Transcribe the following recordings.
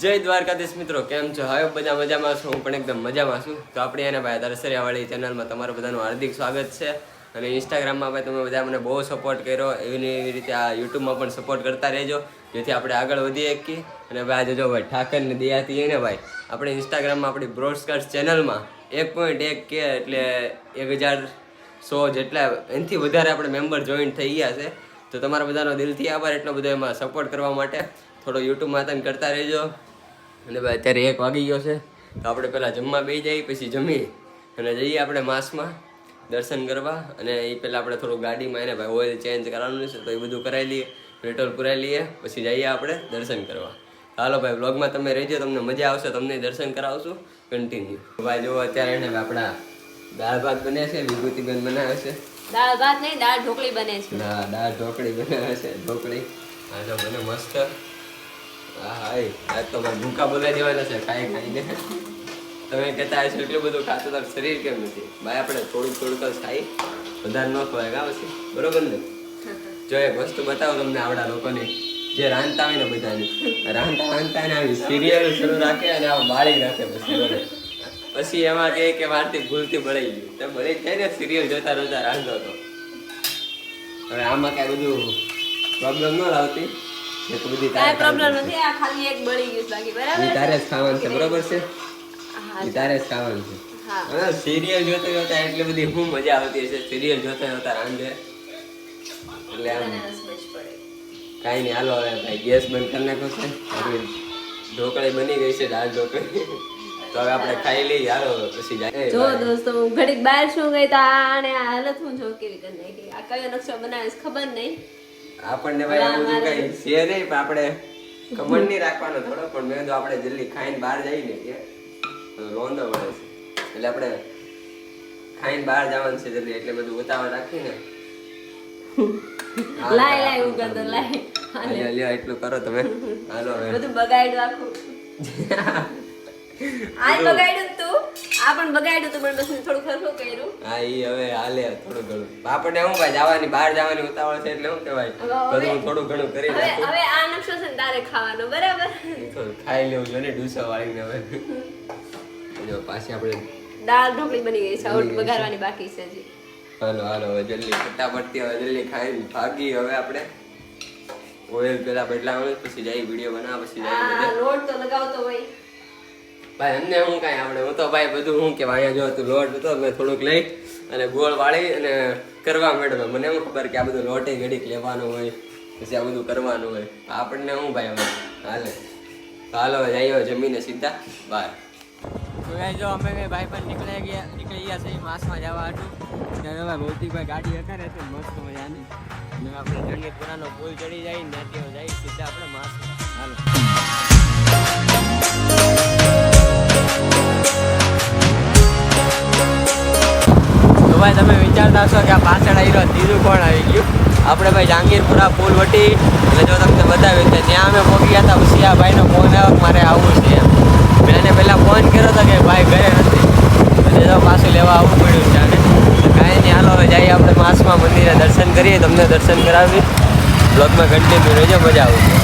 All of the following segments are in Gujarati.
જય દ્વારકાધીશ મિત્રો, કેમ છો? હવે બધા મજામાં છું, હું પણ એકદમ મજામાં છું. તો આપણે એને ભાઈ દરસરિયાવાળી ચેનલમાં તમારું બધાનું હાર્દિક સ્વાગત છે. અને ઇન્સ્ટાગ્રામમાં ભાઈ તમે બધા મને બહુ સપોર્ટ કર્યો. એવી એવી રીતે આ યુટ્યુબમાં પણ સપોર્ટ કરતા રહેજો. જેથી આપણે આગળ વધીએ શકીએ. અને ભાઈ આજે જો ભાઈ, ઠાકરની દયાથી એને ભાઈ, આપણે ઇન્સ્ટાગ્રામમાં આપણી બ્રોડકાસ્ટ ચેનલમાં એક પોઈન્ટ એક કે એટલે એક હજાર સો જેટલા, એનાથી વધારે આપણે મેમ્બર જોઈન થઈ ગયા છે. તો તમારા બધાનો દિલથી આભાર એટલો બધો એમાં સપોર્ટ કરવા માટે. થોડો યુટ્યુબમાં તમે કરતા રહેજો. અને ભાઈ, અત્યારે એક વાગી ગયો છે. તો આપણે પહેલાં જમવા બેસી જઈએ, પછી જમી અને જઈએ આપણે માસમાં દર્શન કરવા. અને એ પહેલાં આપણે થોડું ગાડીમાં એને ભાઈ ઓઇલ ચેન્જ કરવાનું છે, તો એ બધું કરાવી લઈએ. પેટ્રોલ પુરાવી લઈએ, પછી જઈએ આપણે દર્શન કરવા. હાલો ભાઈ બ્લોગમાં તમે રહેજો, તમને મજા આવશે, તમને દર્શન કરાવશું. કન્ટિન્યુ ભાઈ, જો અત્યારે એને આપણા દાળ ભાત બને છે વિભૂતિબેન બનાવે છે. દાળ ભાત નહીં દાળ ઢોકળી બને છે. ના દાળ ઢોકળી બનાવે છે ઢોકળી. આ તો મને મસ્ત. હા હાય આજ તો મારે ભૂકા બોલાઈ દેવાના છે ખાઈ ખાઈને. તમે કહેતા હશો એટલું બધું ખાતું તાર શરીર કેમ નથી? ભાઈ આપણે થોડુંક થોડુંક જ ખાઈ. વધારે ન ખવાય કા પછી બરોબર ને? જો એક વસ્તુ બતાવો તમને આવડા લોકોને. જે રાંધતા હોય ને બધાની. રાંધતા રાંધતા ને આવી સિરિયલ શરૂ રાખે અને આ બાળી રાખે પછી પછી એમાં કહે કે મારથી ભૂલથી ભળાઈ ગયું. તો ભળી જાય ને સિરિયલ જોતા જોતા રાંધો તો હવે આમાં કાંઈ બધું પ્રોબ્લેમ ન લાવતી બધી તારે કાંઈ પ્રોબ્લેમ નથી આ ખાલી એક બળી ગયું બાકી બરાબર તારે જ ખાવાનું બરોબર છે? તારે જ ખાવાનું છે. હા. હા સિરિયલ જોતા જોતા એટલી બધી શું મજા આવતી હશે. સિરિયલ જોતા જોતા રાંધે. એટલે કાંઈ નહીં હાલો હવે ભાઈ ગેસ બંધ કરી નાખો છે ઢોકળી બની ગઈ છે દાળ ઢોકળી. તો હવે આપણે ખાઈ લઈએ. હાલો પછી જાય. જો દોસ્તો હું ઘડીક બહાર શું ગઈ તો આને આ હાલત હું જો કેવી કરી નાખી. આ કયો નકશો બનાવે ખબર નહીં. આપણને ભાઈ આ કઈ છે નહીં પણ આપણે ખબર નહીં રાખવાનો થોડો પણ મેં તો આપણે જલ્દી ખાઈને બહાર જઈએ કે રોંદો પડે છે. એટલે આપણે ખાઈને બહાર જવાનું છે જલ્દી એટલે બધું ઉતાવળ રાખીને. લાય લાય હું કરતો લાય. એટલું કરો તમે. હાલો બધું બગાડ્યું આખું. આ બગાડ્યું તું? આ પણ બગાડ્યું તું પણ બસ થોડું ખરખું કર્યું. હા ઈ હવે હાલે થોડું ઘણું. આપણને હું ભાઈ જવાની બહાર જવાની ઉતાવળ છે એટલે શું કહેવાય હવે- બધું થોડું ઘણું કરી હવે નાખું. હવે આ નકશો છે તારે ખાવાનો બરાબર? ખાઈ લેવું જોઈએ ને વાળીને હવે. જો પાછી આપણે દાળ ઢોકળી બની ગઈ છે આઉટ બગાડવાની બાકી છે હજી. હાલો હાલો હવે જલ્દી ફટાફટથી હવે જલ્દી ખાઈ ભાગી હવે આપણે. ઓઇલ પેલા બદલાવાનું પછી જાય વીડિયો બનાવ પછી જાય લોટ તો લગાવતો હોય. ભાઈ, અમને હું કાંઈ આવડે? હું તો ભાઈ બધું હું કે અહીંયા જો તું લોટ હતો, મેં થોડુંક લઈ અને ગોળ વાળી અને કરવા માંડ્યો મને શું ખબર કે આ બધું લોટે ઘડીક લેવાનું હોય, પછી આ બધું કરવાનું હોય. આપણને હું ભાઈ હવે? હાલે. હાલો જઈએ જમીને સીધા. બહાર જો અમે ભાઈ પણ નીકળી ગયા નીકળી ગયા છે માસમાં જવા હતું. ત્યારે હવે ભૌતિકભાઈ ગાડી હકારે ને મસ્ત મજાની. અને આપણે જણિયતપુરાનો પુલ ચડી જાય, ને ત્યાં જાય સીધા આપણે માસ હાલો. તમે વિચારતા હશો કે આ પાછળ આવી રહ્યો ત્રીજું કોણ આવી ગયું? આપણે ભાઈ જહાંગીરપુરા પુલ વટી, એટલે જો તમને બતાવ્યું કે ત્યાં અમે પહોંચી ગયા હતા, પછી આ ભાઈનો ફોન આવ્યો મારે આવવું છે એમ. મેં એને પહેલાં ફોન કર્યો હતો કે ભાઈ ઘરે નથી. તો પાછું લેવા આવવું પડ્યું છે આને. કાંઈ નહીં, હાલો, હવે જઈએ આપણે માસમાં મંદિરે દર્શન કરીએ, તમને દર્શન કરાવી બ્લોગમાં કન્ટિન્યુ રહેજો, મજા આવશે.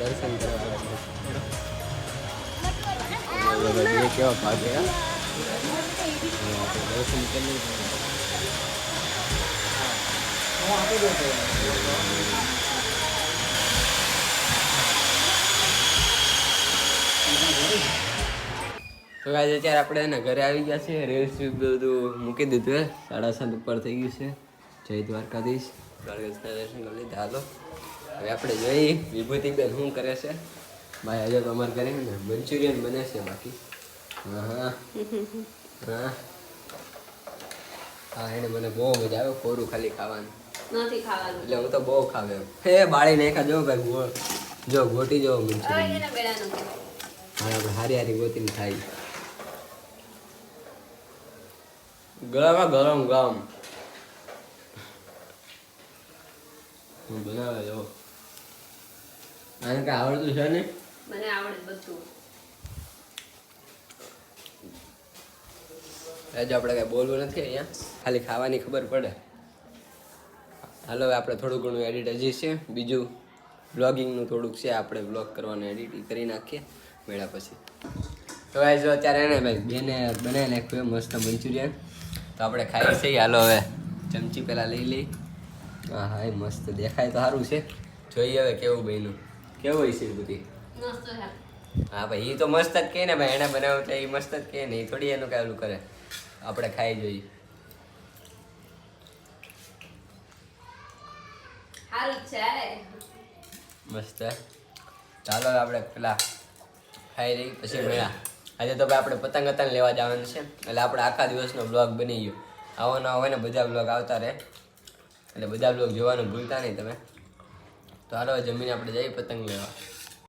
દર્શન કરી લઈએ. તો આજે અત્યારે આપણે એના ઘરે આવી ગયા છે રીલ્સ બધું મૂકી દીધું હે. સાડા સાત ઉપર થઈ ગયું છે. જય દ્વારકાધીશ. દ્વારકાધીશના દર્શન કરી લીધા. હાલો. હવે આપણે જોઈએ વિભૂતિબેન શું કરે છે? ભાઈ આજે તો અમારે ઘરે ને મંચુરિયન બને છે બાકી. હા. હા. હા હા એને મને બહુ મજા આવે કોરું ખાલી ખાવાનું. નથી ખાવાનું. એટલે હું તો બહુ ખાવે હે બાળી નાખ્યા જો ભાઈ ગો જો ગોટી જો મંચુરિયન. હવે આપણે હારી હારી ગોતીને ખાઈ. ગરમ ગરમ ગરમ. હું બનાવે જો. આને કઈ આવડતું છે ને? મને આવડે બધું. આજે આપણે કઈ બોલવું નથી અહીંયા. ખાલી ખાવાની ખબર પડે. હાલો હવે આપણે થોડું ઘણું એડિટ હજી છે. બીજું બ્લોગિંગનું થોડુંક છે. આપણે બ્લોગ કરવાનું એડિટ કરી નાખીએ. મેળા પછી. તો ભાઈ જો અત્યારે એને ભાઈ બેને બનાવી નાખ્યું મસ્ત મંચુરિયન. તો આપણે ખાઈ છીએ. હાલો હવે ચમચી પહેલાં લઈ લઈ. હા હા એ મસ્ત દેખાય તો સારું છે. જોઈએ હવે કેવું બન્યું. કેવું હોય છે બધી? હા ભાઈ એ તો મસ્ત જ કહે ને ભાઈ એને બનાવ્યું છે એ મસ્ત જ કહે ને એ થોડી એનું કાયલું કરે. આપણે ખાઈ જોઈએ. મસ્ત. ચાલો આપણે પેલા ખાઈ રહી પછી મળ્યા. આજે તો ભાઈ આપણે પતંગ પતંગ લેવા જવાનું છે. એટલે આપણે આખા દિવસનો બ્લોગ બની ગયો. આવો ના હોય ને બધા બ્લોગ આવતા રહે. એટલે બધા બ્લોગ જોવાનું ભૂલતા નહીં તમે. તો હાલો જમીને આપણે જઈએ પતંગ લેવા.